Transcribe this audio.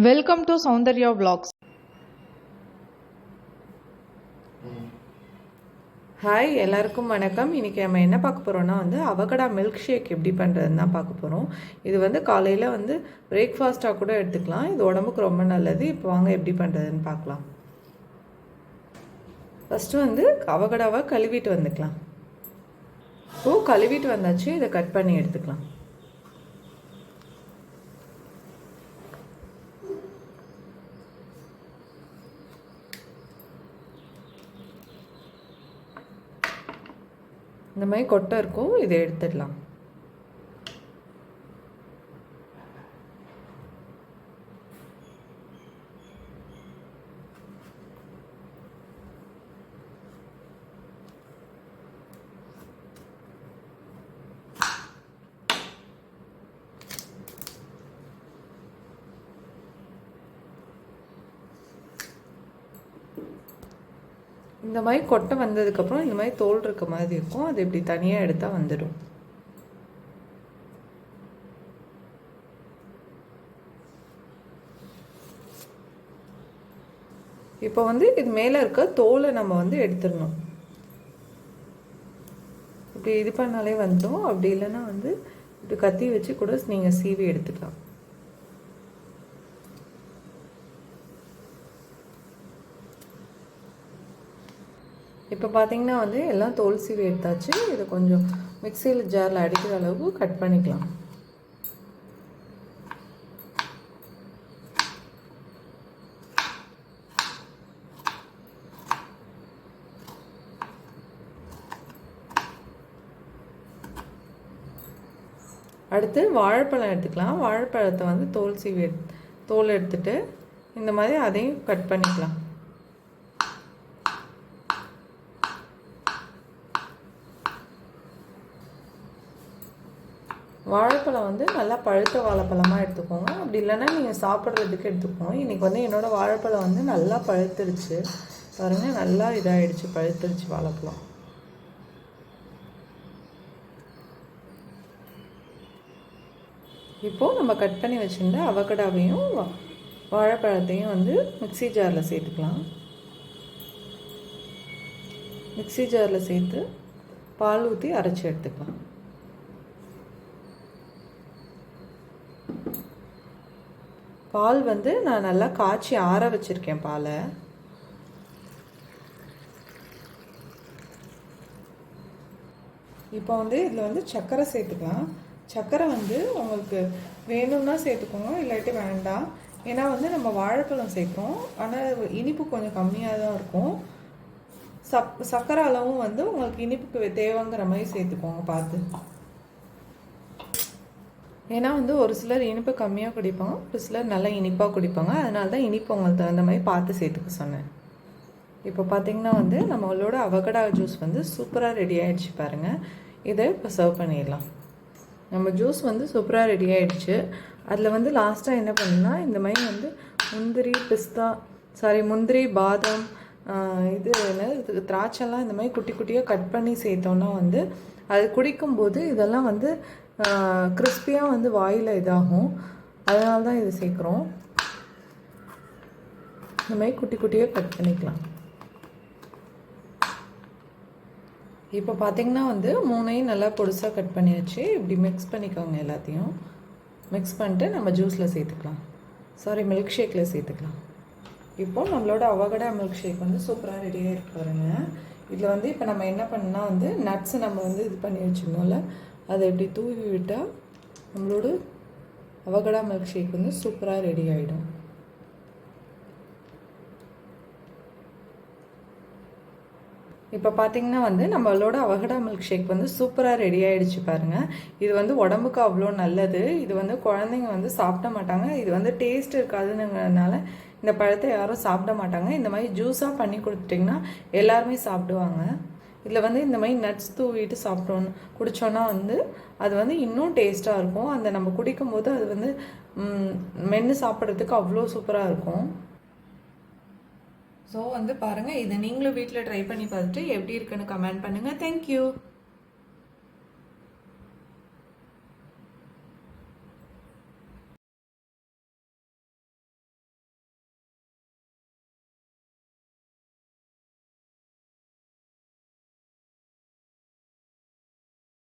Welcome to Soundarya vlogs. Hi எல்லாருக்கும் வணக்கம். இன்றைக்கி நம்ம என்ன பார்க்க போகிறோம்னா வந்து அவகடா மில்க் ஷேக் எப்படி பண்ணுறதுன்னு தான் பார்க்க போகிறோம் இது வந்து காலையில் வந்து பிரேக்ஃபாஸ்ட்டாக கூட எடுத்துக்கலாம். இது உடம்புக்கு ரொம்ப நல்லது. இப்போ வாங்க எப்படி பண்ணுறதுன்னு பார்க்கலாம். ஃபஸ்ட்டு வந்து அவகடாவை கழுவிட்டு வந்துக்கலாம். இப்போது கழுவிட்டு வந்தாச்சு. இதை கட் பண்ணி எடுத்துக்கலாம். இந்த மாதிரி கொட்டை இருக்கும் இதை எடுத்துடலாம். இந்த மாதிரி கொட்டை வந்ததுக்கப்புறம் இந்த மாதிரி தோல் இருக்க மாதிரி இருக்கும். அது இப்படி தனியாக எடுத்தால் வந்துடும். இப்போ வந்து இது மேலே இருக்க தோலை நம்ம வந்து எடுத்துடணும். இப்படி இது பண்ணாலே வந்துடும். அப்படி இல்லைன்னா வந்து இப்படி கத்தி வச்சு கூட நீங்கள் சீவி எடுத்துக்கலாம். இப்போ பார்த்தீங்கன்னா வந்து எல்லாம் தோல் சீவி எடுத்தாச்சு. இதை கொஞ்சம் மிக்சியில் ஜாரில் அடிக்கிற அளவுக்கு கட் பண்ணிக்கலாம். அடுத்து வாழைப்பழம் எடுத்துக்கலாம். வாழைப்பழத்தை வந்து தோல் சீவி தோல் எடுத்துட்டு இந்த மாதிரி அதையும் கட் பண்ணிக்கலாம். வாழைப்பழம் வந்து நல்லா பழுத்த வாழைப்பழமாக எடுத்துக்கோங்க. அப்படி இல்லைன்னா நீங்கள் சாப்பிட்றதுக்கு எடுத்துக்கோங்க. இன்றைக்கி வந்து என்னோடய வாழைப்பழம் வந்து நல்லா பழுத்துருச்சு. பாருங்கள் நல்லா இதாகிடுச்சு பழுத்துருச்சு வாழைப்பழம். இப்போது நம்ம கட் பண்ணி வச்சுருந்த அவகடாவையும் வாழைப்பழத்தையும் வந்து மிக்சி ஜாரில் சேர்த்துக்கலாம். மிக்சி ஜாரில் சேர்த்து பால் ஊற்றி அரைச்சி எடுத்துக்கலாம். பால் வந்து நான் நல்லா காய்ச்சி ஆற வச்சுருக்கேன் பாலை. இப்போ வந்து இதில் வந்து சர்க்கரை சேர்த்துக்கலாம். சர்க்கரை வந்து உங்களுக்கு வேணும்னா சேர்த்துக்கோங்க இல்லாட்டி வேண்டாம். ஏன்னா வந்து நம்ம வாழைப்பழம் சேர்க்குறோம். ஆனால் இனிப்பு கொஞ்சம் கம்மியாக தான் இருக்கும். சப் சர்க்கரை அளவும் வந்து உங்களுக்கு இனிப்புக்கு தேவைங்கிற மாதிரி சேர்த்துக்கோங்க பார்த்து. ஏன்னா வந்து ஒரு சிலர் இனிப்பு கம்மியாக குடிப்பாங்க ஒரு சிலர் நல்லா இனிப்பாக குடிப்பாங்க. அதனால தான் இனிப்பு உங்களுக்கு தகுந்த மாதிரி பார்த்து சேர்த்துக்க சொன்னேன். இப்போ பார்த்திங்கன்னா வந்து நம்மளோட அவகடா ஜூஸ் வந்து சூப்பராக ரெடி ஆகிடுச்சு பாருங்கள் இதை இப்போ சர்வ் பண்ணிடலாம். நம்ம ஜூஸ் வந்து சூப்பராக ரெடி ஆகிடுச்சு அதில் வந்து லாஸ்ட்டாக என்ன பண்ணுன்னா இந்த மாதிரி வந்து முந்திரி பிஸ்தா சாரி முந்திரி பாதாம் இது என்ன இதுக்கு திராட்சைலாம் இந்த மாதிரி குட்டி குட்டியாக கட் பண்ணி சேர்த்தோன்னா வந்து அது குடிக்கும்போது இதெல்லாம் வந்து கிறிஸ்பியாக வந்து வாயில் இதாகும். அதனால தான் இது சேர்க்குறோம். இந்த மாதிரி குட்டி குட்டியாக கட் பண்ணிக்கலாம். இப்போ பார்த்திங்கன்னா வந்து மூணையும் நல்லா பொடிசாக கட் பண்ணியாச்சு. இப்படி மிக்ஸ் பண்ணிக்கோங்க எல்லாத்தையும். மிக்ஸ் பண்ணிட்டு நம்ம ஜூஸில் சேர்த்துக்கலாம். சாரி மில்க் ஷேக்கில் சேர்த்துக்கலாம். இப்போ நம்மளோட அவகடா மில்க் ஷேக் வந்து சூப்பராக ரெடியாக இருக்கு பாருங்க. இதில் வந்து இப்போ நம்ம என்ன பண்ணால் வந்து நட்ஸ் நம்ம வந்து இது பண்ணி வச்சுருந்தோம்ல அதை இப்படி தூவி விட்டால் நம்மளோட அவகடா மில்க் ஷேக் வந்து சூப்பராக ரெடி ஆகிடும் இப்போ பார்த்தீங்கன்னா வந்து நம்மளோட அவகடா மில்க் ஷேக் வந்து சூப்பராக ரெடி ஆகிடுச்சு பாருங்கள் இது வந்து உடம்புக்கு அவ்வளோ நல்லது. இது வந்து குழந்தைங்க வந்து சாப்பிட மாட்டாங்க. இது வந்து டேஸ்ட் இருக்காதுங்கிறதுனால இந்த பழத்தை யாரும் சாப்பிட மாட்டாங்க. இந்த மாதிரி ஜூஸாக பண்ணி கொடுத்துட்டிங்கன்னா எல்லாருமே சாப்பிடுவாங்க. இதில் வந்து இந்த மாதிரி நட்ஸ் தூவிட்டு சாப்பிட்டோன்னு குடித்தோன்னா வந்து அது வந்து இன்னும் டேஸ்ட்டாக இருக்கும். அந்த நம்ம குடிக்கும்போது அது வந்து மென்று சாப்பிட்றதுக்கு அவ்வளோ சூப்பராக இருக்கும். ஸோ வந்து பாருங்கள் இதை நீங்களும் வீட்டில் ட்ரை பண்ணி பார்த்துட்டு எப்படி இருக்குன்னு கமெண்ட் பண்ணுங்கள் தேங்க்யூ